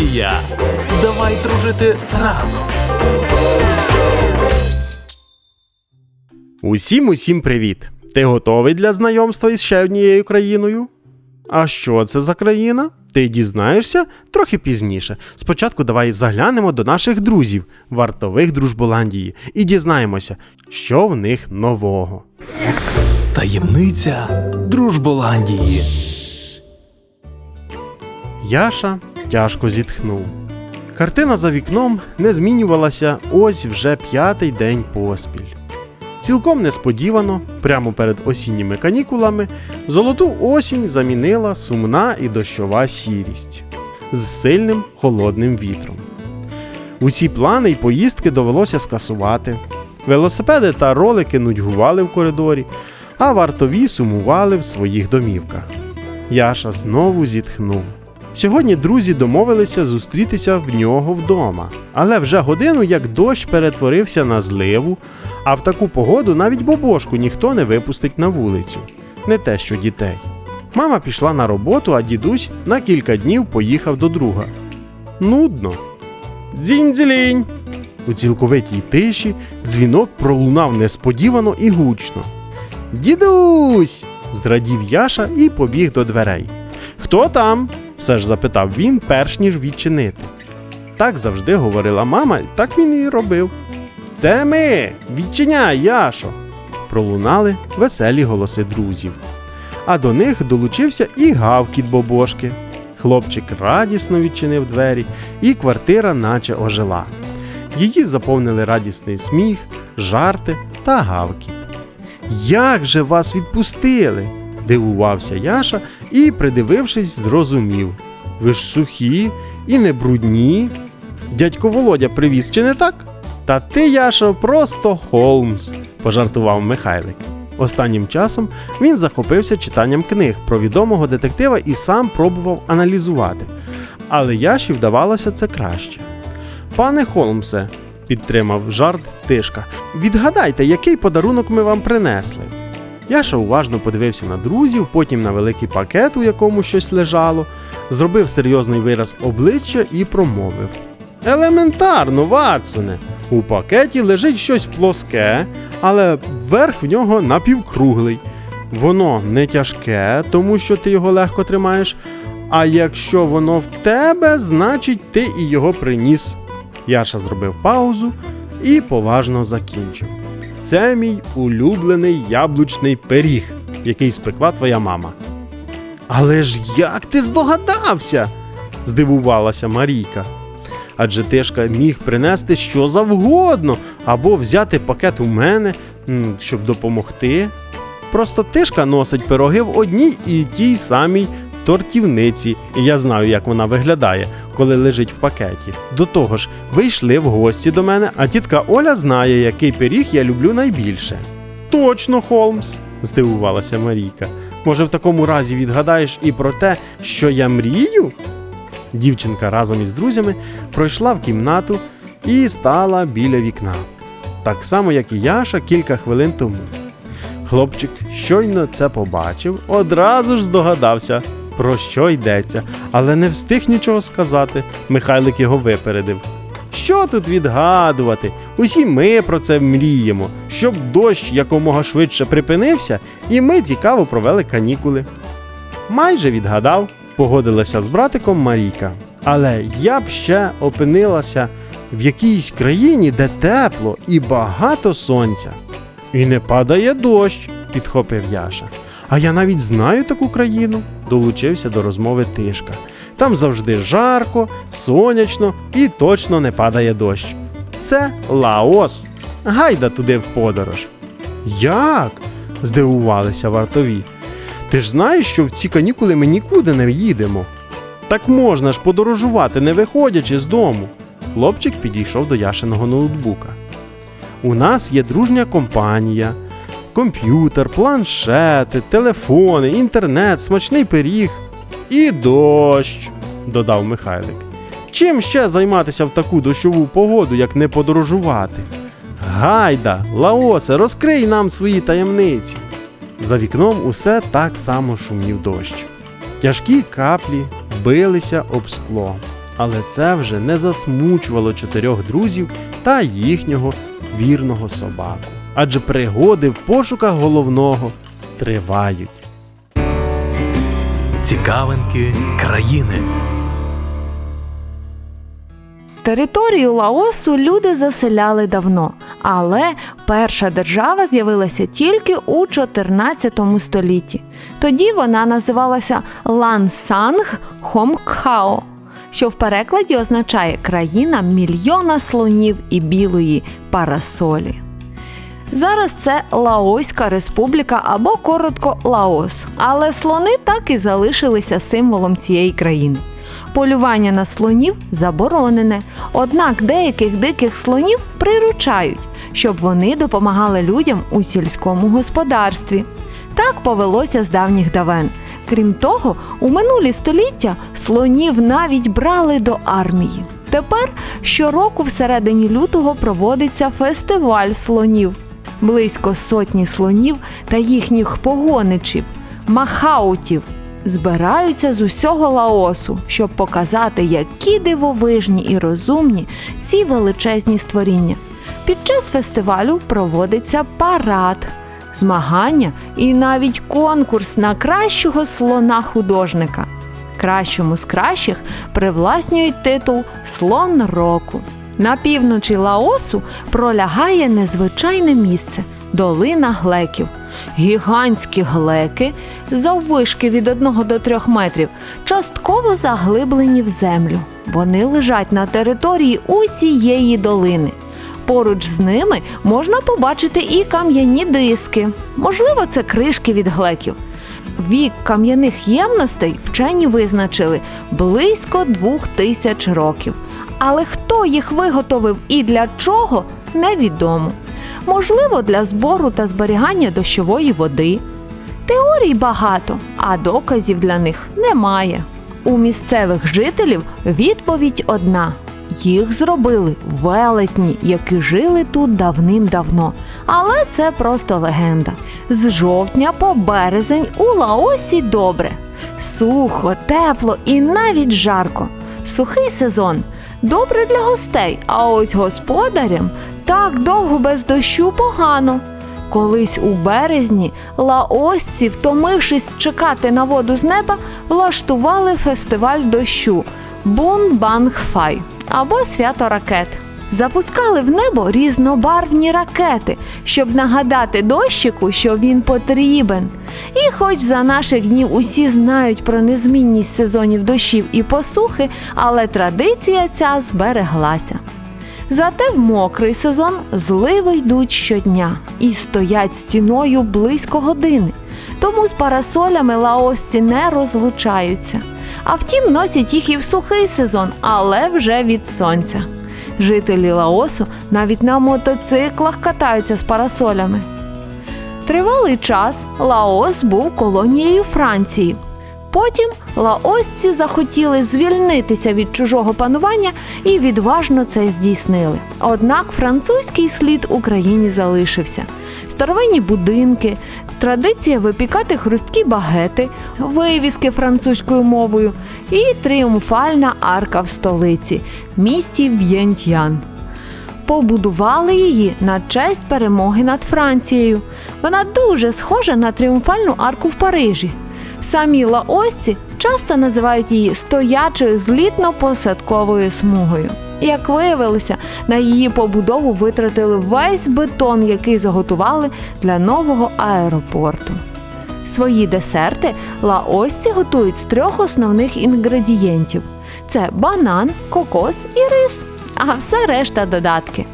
Дружболандія. Давай дружити разом. Усім усім привіт! Ти готовий для знайомства із ще однією країною? А що це за країна? Ти дізнаєшся трохи пізніше. Спочатку давай заглянемо до наших друзів, вартових Дружболандії, і дізнаємося, що в них нового. Таємниця Дружболандії. Яша тяжко зітхнув. Картина за вікном не змінювалася ось вже п'ятий день поспіль. Цілком несподівано, прямо перед осінніми канікулами, золоту осінь замінила сумна і дощова сірість з сильним холодним вітром. Усі плани й поїздки довелося скасувати. Велосипеди та ролики нудьгували в коридорі, а вартові сумували в своїх домівках. Яша знову зітхнув. Сьогодні друзі домовилися зустрітися в нього вдома, але вже годину як дощ перетворився на зливу, а в таку погоду навіть бобошку ніхто не випустить на вулицю, не те що дітей. Мама пішла на роботу, а дідусь на кілька днів поїхав до друга. Нудно. Дзінь-дзілінь! У цілковитій тиші дзвінок пролунав несподівано і гучно. Дідусь! зрадів Яша і побіг до дверей. Хто там? Все ж запитав він, перш ніж відчинити. Так завжди говорила мама, так він і робив. Це ми! Відчиняй, Яшо! Пролунали веселі голоси друзів. А до них долучився і гавкіт бобошки. Хлопчик радісно відчинив двері, і квартира наче ожила. Її заповнили радісний сміх, жарти та гавкіт. Як же вас відпустили? Дивувався Яша і, придивившись, зрозумів. Ви ж сухі і не брудні. Дядько Володя привіз, чи не так? Та ти, Яша, просто Холмс, пожартував Михайлик. Останнім часом він захопився читанням книг про відомого детектива і сам пробував аналізувати. Але Яші вдавалося це краще. Пане Холмсе, підтримав жарт Тишка, відгадайте, який подарунок ми вам принесли. Яша уважно подивився на друзів, потім на великий пакет, у якому щось лежало, зробив серйозний вираз обличчя і промовив: Елементарно, Ватсоне! У пакеті лежить щось плоске, але верх в нього напівкруглий. Воно не тяжке, тому що ти його легко тримаєш. А якщо воно в тебе, значить ти і його приніс. Яша зробив паузу і поважно закінчив. Це мій улюблений яблучний пиріг, який спекла твоя мама. Але ж як ти здогадався? здивувалася Марійка. Адже Тишка міг принести що завгодно, або взяти пакет у мене, щоб допомогти. Просто Тишка носить пироги в одній і тій самій тортівниці, і я знаю, як вона виглядає, коли лежить в пакеті. До того ж, ви йшли в гості до мене, а тітка Оля знає, який пиріг я люблю найбільше. Точно, Холмс, здивувалася Марійка. Може, в такому разі відгадаєш і про те, що я мрію? Дівчинка разом із друзями пройшла в кімнату і стала біля вікна. Так само, як і Яша кілька хвилин тому. Хлопчик щойно це побачив, одразу ж здогадався, про що йдеться, але не встиг нічого сказати. Михайлик його випередив. Що тут відгадувати? Усі ми про це мріємо, щоб дощ якомога швидше припинився, і ми цікаво провели канікули. Майже відгадав, погодилася з братиком Марійка. Але я б ще опинилася в якійсь країні, де тепло і багато сонця. І не падає дощ, підхопив Яша. А я навіть знаю таку країну, долучився до розмови Тишка. Там завжди жарко, сонячно і точно не падає дощ. Це Лаос. Гайда туди в подорож. Як? здивувалися вартові. Ти ж знаєш, що в ці канікули ми нікуди не їдемо. Так можна ж подорожувати, не виходячи з дому. Хлопчик підійшов до Яшиного ноутбука. У нас є дружня компанія, комп'ютер, планшети, телефони, інтернет, смачний пиріг і дощ, додав Михайлик. Чим ще займатися в таку дощову погоду, як не подорожувати? Гайда, Лаосе, розкрий нам свої таємниці. За вікном усе так само шумів дощ. Тяжкі каплі билися об скло, Але це вже не засмучувало чотирьох друзів та їхнього вірного собаку. Адже пригоди в пошуках головного тривають. Цікавинки країни. Територію Лаосу люди заселяли давно, але перша держава з'явилася тільки у 14 столітті. Тоді вона називалася Лансанг Хомкхао, що в перекладі означає країна мільйона слонів і білої парасолі. Зараз це Лаоська республіка або коротко Лаос, але слони так і залишилися символом цієї країни. Полювання на слонів заборонене, однак деяких диких слонів приручають, щоб вони допомагали людям у сільському господарстві. Так повелося з давніх давен. Крім того, у минулі століття слонів навіть брали до армії. Тепер щороку всередині лютого проводиться фестиваль слонів. Близько сотні слонів та їхніх погоничів, махаутів збираються з усього Лаосу, щоб показати, які дивовижні і розумні ці величезні створіння. Під час фестивалю проводиться парад, змагання і навіть конкурс на кращого слона художника. Кращому з кращих привласнюють титул Слон року. На півночі Лаосу пролягає незвичайне місце долина глеків. Гігантські глеки, заввишки від 1 до 3 метрів, частково заглиблені в землю. Вони лежать на території усієї долини. Поруч з ними можна побачити і кам'яні диски. Можливо, це кришки від глеків. Вік кам'яних ємностей вчені визначили близько двох тисяч років. Але хто їх виготовив і для чого, невідомо. Можливо, для збору та зберігання дощової води. Теорій багато, а доказів для них немає. У місцевих жителів відповідь одна: їх зробили велетні, які жили тут давним-давно. Але це просто легенда. З жовтня по березень у Лаосі добре. Сухо, тепло і навіть жарко. Сухий сезон добре для гостей, а ось господарям так довго без дощу погано. Колись у березні лаосці, втомившись чекати на воду з неба, влаштували фестиваль дощу Бун-Банг-Фай або свято ракет. Запускали в небо різнобарвні ракети, щоб нагадати дощику, що він потрібен. І хоч за наших днів усі знають про незмінність сезонів дощів і посухи, але традиція ця збереглася. Зате в мокрий сезон зливи йдуть щодня і стоять стіною близько години. Тому з парасолями лаосці не розлучаються. А втім, носять їх і в сухий сезон, але вже від сонця. Жителі Лаосу навіть на мотоциклах катаються з парасолями. Тривалий час Лаос був колонією Франції. Потім лаосці захотіли звільнитися від чужого панування і відважно це здійснили. Однак французький слід Україні залишився. Старовинні будинки, традиція випікати хрусткі багети, вивіски французькою мовою і тріумфальна арка в столиці місті В'єнтьян побудували її на честь перемоги над Францією. Вона дуже схожа на тріумфальну арку в Парижі. Самі лаосці часто називають її стоячою злітно-посадковою смугою. Як виявилося, на її побудову витратили весь бетон, який заготували для нового аеропорту. Свої десерти лаосці готують з трьох основних інгредієнтів: це банан, кокос і рис, а все решта додатки.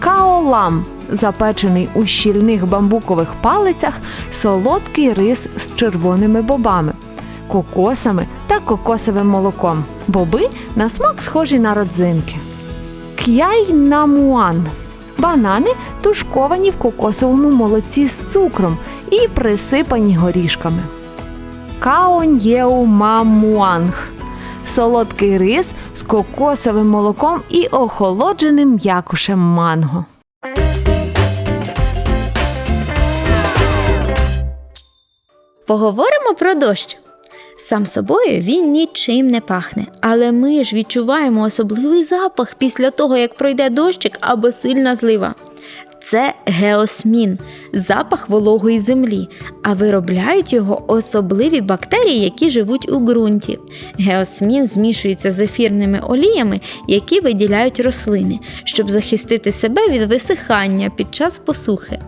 Каолам запечений у щільних бамбукових палицях, солодкий рис з червоними бобами, кокосами та кокосовим молоком. Боби на смак схожі на родзинки. К'яй намуан банани тушковані в кокосовому молоці з цукром і присипані горішками. Каоньєу мамуанг солодкий рис з кокосовим молоком і охолодженим м'якушем манго. Поговоримо про дощ. Сам собою він нічим не пахне, але ми ж відчуваємо особливий запах після того, як пройде дощик або сильна злива. Це геосмін, запах вологої землі, а виробляють його особливі бактерії, які живуть у ґрунті. Геосмін змішується з ефірними оліями, які виділяють рослини, щоб захистити себе від висихання під час посухи.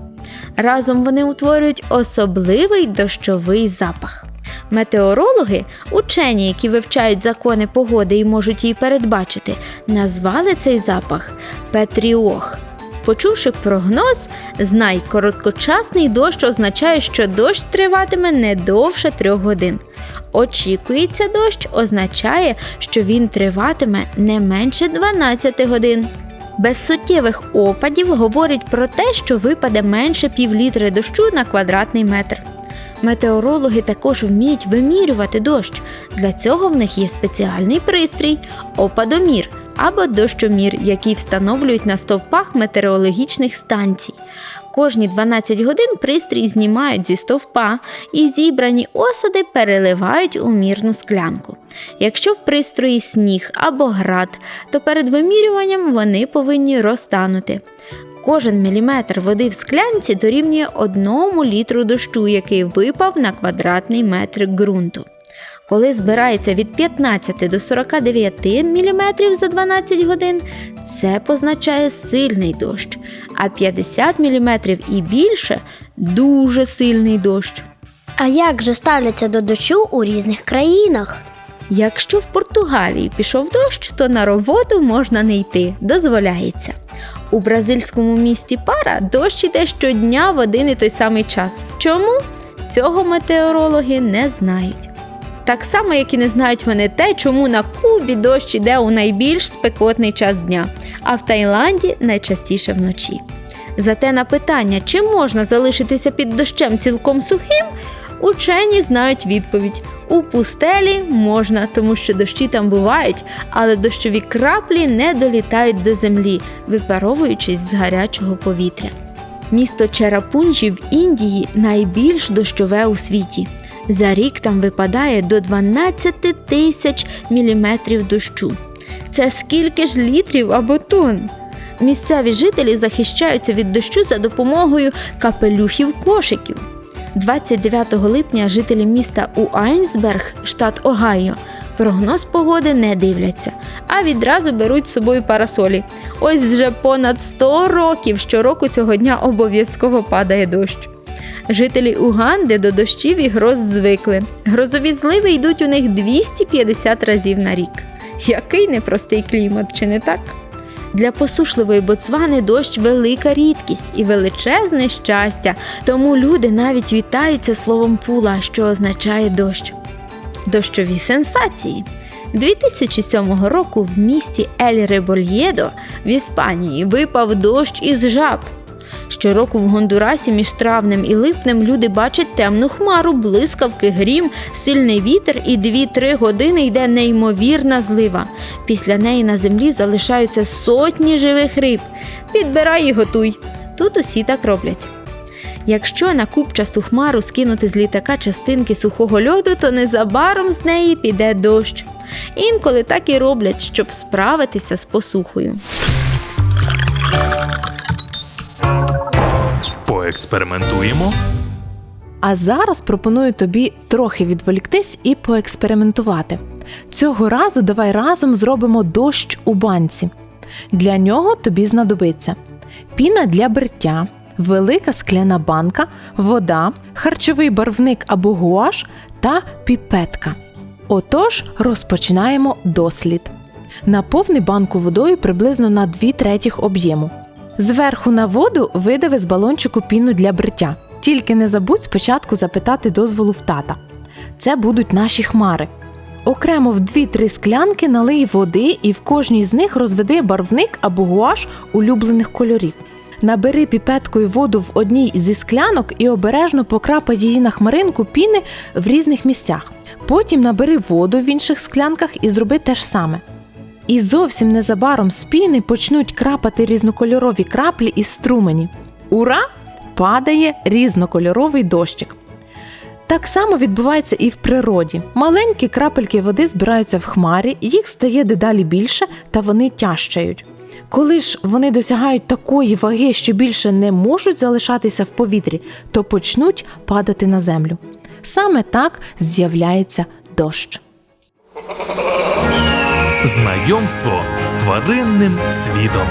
Разом вони утворюють особливий дощовий запах. Метеорологи, учені, які вивчають закони погоди і можуть її передбачити, назвали цей запах Петріох. Почувши прогноз, знай, короткочасний дощ означає, що дощ триватиме не довше трьох годин. Очікується дощ означає, що він триватиме не менше 12 годин. Без суттєвих опадів говорять про те, що випаде менше півлітри дощу на квадратний метр. Метеорологи також вміють вимірювати дощ. Для цього в них є спеціальний пристрій опадомір або дощомір, який встановлюють на стовпах метеорологічних станцій. Кожні 12 годин пристрій знімають зі стовпа і зібрані осади переливають у мірну склянку. Якщо в пристрої сніг або град, то перед вимірюванням вони повинні розтанути. Кожен міліметр води в склянці дорівнює одному літру дощу, який випав на квадратний метр ґрунту. Коли збирається від 15 до 49 мм за 12 годин, це позначає сильний дощ, а 50 мм і більше дуже сильний дощ. А як же ставляться до дощу у різних країнах? Якщо в Португалії пішов дощ, то на роботу можна не йти, дозволяється. У бразильському місті Пара дощ іде щодня в один і той самий час. Чому? Цього метеорологи не знають. Так само, як і не знають вони те, чому на Кубі дощ іде у найбільш спекотний час дня, а в Таїланді найчастіше вночі. Зате на питання, чи можна залишитися під дощем цілком сухим, учені знають відповідь: у пустелі можна, тому що дощі там бувають, але дощові краплі не долітають до землі, випаровуючись з гарячого повітря. Місто Черапунджі в Індії найбільш дощове у світі. За рік там випадає до 12 тисяч міліметрів дощу. Це скільки ж літрів або тонн? Місцеві жителі захищаються від дощу за допомогою капелюхів кошиків. 29 липня жителі міста Уайнсберг, штат Огайо, прогноз погоди не дивляться, а відразу беруть з собою парасолі. Ось вже понад 100 років щороку цього дня обов'язково падає дощ. Жителі Уганди до дощів і гроз звикли. Грозові зливи йдуть у них 250 разів на рік. Який непростий клімат, чи не так? Для посушливої Боцвани дощ велика рідкість і величезне щастя, тому люди навіть вітаються словом пула, що означає дощ. Дощові сенсації. 2007 року в місті Ель Ребольєдо в Іспанії випав дощ із жаб. Щороку в Гондурасі між травнем і липнем люди бачать темну хмару, блискавки, грім, сильний вітер і 2-3 години йде неймовірна злива. Після неї на землі залишаються сотні живих риб. Підбирай і готуй. Тут усі так роблять. Якщо на купчасту хмару скинути з літака частинки сухого льоду, то незабаром з неї піде дощ. Інколи так і роблять, щоб справитися з посухою. Поекспериментуємо. А зараз пропоную тобі трохи відволіктись і поекспериментувати. Цього разу давай разом зробимо дощ у банці. Для нього тобі знадобиться піна для бриття, велика скляна банка, вода, харчовий барвник або гуаш та піпетка. Отож, розпочинаємо дослід. Наповни банку водою приблизно на 2 третіх об'єму. Зверху на воду видави з балончику піну для бриття. Тільки не забудь спочатку запитати дозволу в тата. Це будуть наші хмари. Окремо в 2-3 склянки налий води і в кожній з них розведи барвник або гуаш улюблених кольорів. Набери піпеткою воду в одній зі склянок і обережно покрапай її на хмаринку піни в різних місцях. Потім набери воду в інших склянках і зроби те ж саме. І зовсім незабаром з піни почнуть крапати різнокольорові краплі із струмені. Ура! Падає різнокольоровий дощик. Так само відбувається і в природі. Маленькі крапельки води збираються в хмарі, їх стає дедалі більше, та вони тяжчають. Коли ж вони досягають такої ваги, що більше не можуть залишатися в повітрі, то почнуть падати на землю. Саме так з'являється дощ. Знайомство з тваринним світом.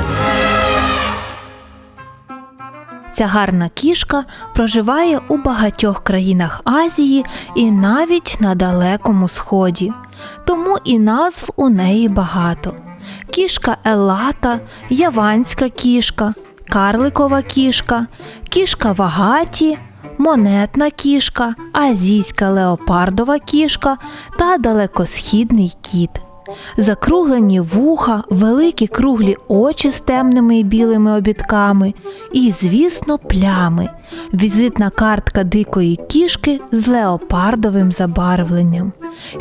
Ця гарна кішка проживає у багатьох країнах Азії і навіть на Далекому Сході. Тому і назв у неї багато: кішка Елата, яванська кішка, карликова кішка, кішка Вагаті, монетна кішка, азійська леопардова кішка та далекосхідний кіт. Закруглені вуха, великі круглі очі з темними і білими обідками, і, звісно, плями. Візитна картка дикої кішки з леопардовим забарвленням.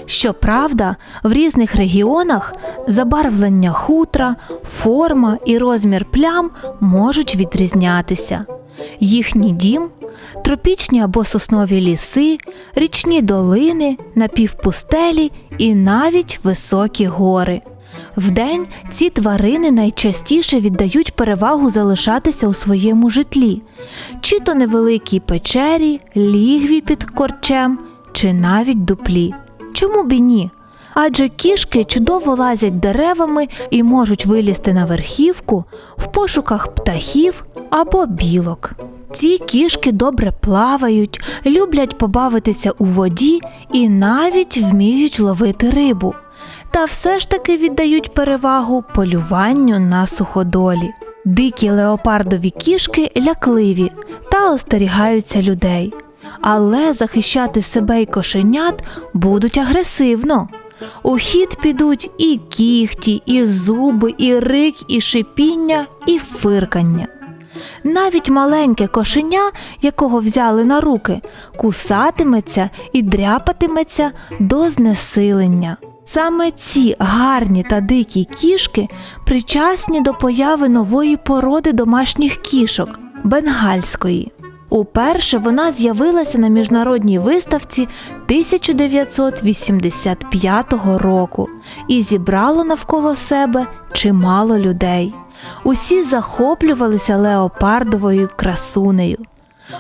Щоправда, в різних регіонах забарвлення хутра, форма і розмір плям можуть відрізнятися. Їхній дім тропічні або соснові ліси, річні долини, напівпустелі і навіть високі гори. Вдень ці тварини найчастіше віддають перевагу залишатися у своєму житлі, чи то невеликій печері, лігві під корчем, чи навіть дуплі. Чому б і ні? Адже кішки чудово лазять деревами і можуть вилізти на верхівку в пошуках птахів або білок. Ці кішки добре плавають, люблять побавитися у воді і навіть вміють ловити рибу. Та все ж таки віддають перевагу полюванню на суходолі. Дикі леопардові кішки лякливі та остерігаються людей. Але захищати себе й кошенят будуть агресивно. У хід підуть і кіхті, і зуби, і рик, і шипіння, і фиркання. Навіть маленьке кошеня, якого взяли на руки, кусатиметься і дряпатиметься до знесилення. Саме ці гарні та дикі кішки причасні до появи нової породи домашніх кішок бенгальської. Уперше вона з'явилася на міжнародній виставці 1985 року і зібрала навколо себе чимало людей. Усі захоплювалися леопардовою красунею.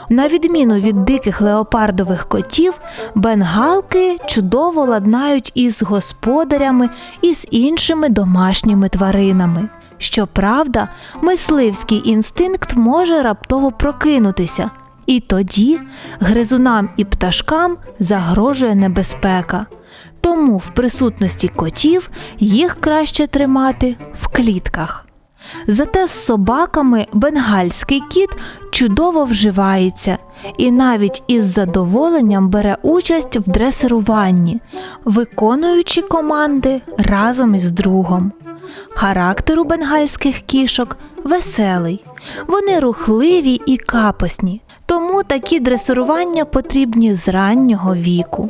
На відміну від диких леопардових котів, бенгалки чудово ладнають із господарями і з іншими домашніми тваринами. Щоправда, мисливський інстинкт може раптово прокинутися, і тоді гризунам і пташкам загрожує небезпека. Тому в присутності котів їх краще тримати в клітках. Зате з собаками бенгальський кіт чудово вживається і навіть із задоволенням бере участь в дресируванні, виконуючи команди разом із другом. Характер у бенгальських кішок веселий, вони рухливі і капосні, тому такі дресирування потрібні з раннього віку.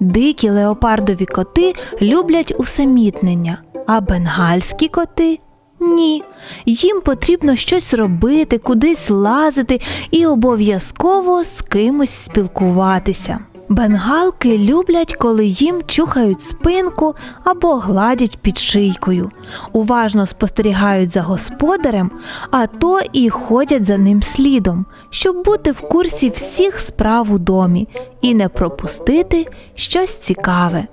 Дикі леопардові коти люблять усамітнення, а бенгальські коти ні, їм потрібно щось робити, кудись лазити і обов'язково з кимось спілкуватися. Бенгалки люблять, коли їм чухають спинку або гладять під шийкою, уважно спостерігають за господарем, а то і ходять за ним слідом, щоб бути в курсі всіх справ у домі і не пропустити щось цікаве.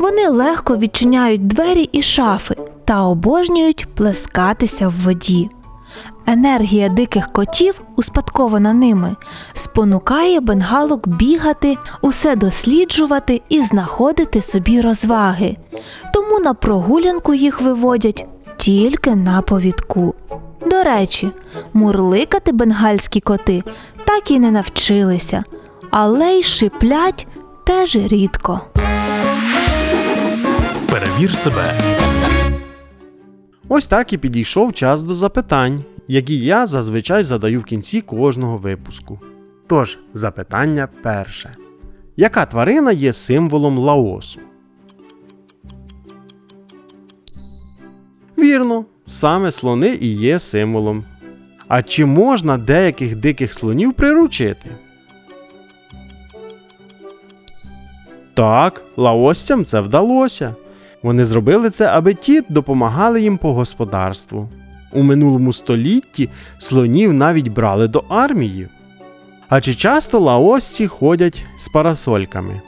Вони легко відчиняють двері і шафи та обожнюють плескатися в воді. Енергія диких котів, успадкована ними, спонукає бенгалок бігати, усе досліджувати і знаходити собі розваги. Тому на прогулянку їх виводять тільки на повідку. До речі, мурликати бенгальські коти так і не навчилися, але й шиплять теж рідко. Перевір себе. Ось так і підійшов час до запитань, які я зазвичай задаю в кінці кожного випуску. Тож, запитання перше. Яка тварина є символом Лаосу? Вірно, саме слони і є символом. А чи можна деяких диких слонів приручити? Так, лаосцям це вдалося. Вони зробили це, аби ті допомагали їм по господарству. У минулому столітті слонів навіть брали до армії. А чи часто лаосці ходять з парасольками?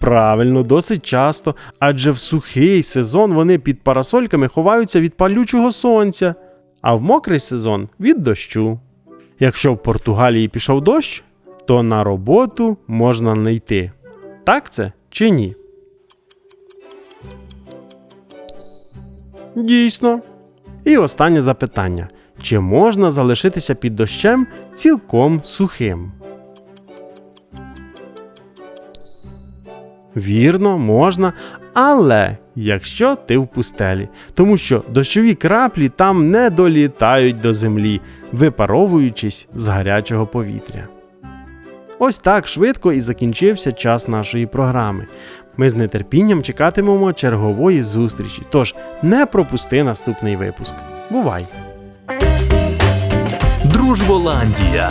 Правильно, досить часто, адже в сухий сезон вони під парасольками ховаються від палючого сонця, а в мокрий сезон від дощу. Якщо в Португалії пішов дощ, то на роботу можна не йти. Так це чи ні? Дійсно. І останнє запитання: чи можна залишитися під дощем цілком сухим? Вірно, можна, але якщо ти в пустелі, тому що дощові краплі там не долітають до землі, випаровуючись з гарячого повітря. Ось так швидко і закінчився час нашої програми. Ми з нетерпінням чекатимемо чергової зустрічі, тож не пропусти наступний випуск. Бувай! Дружболандія.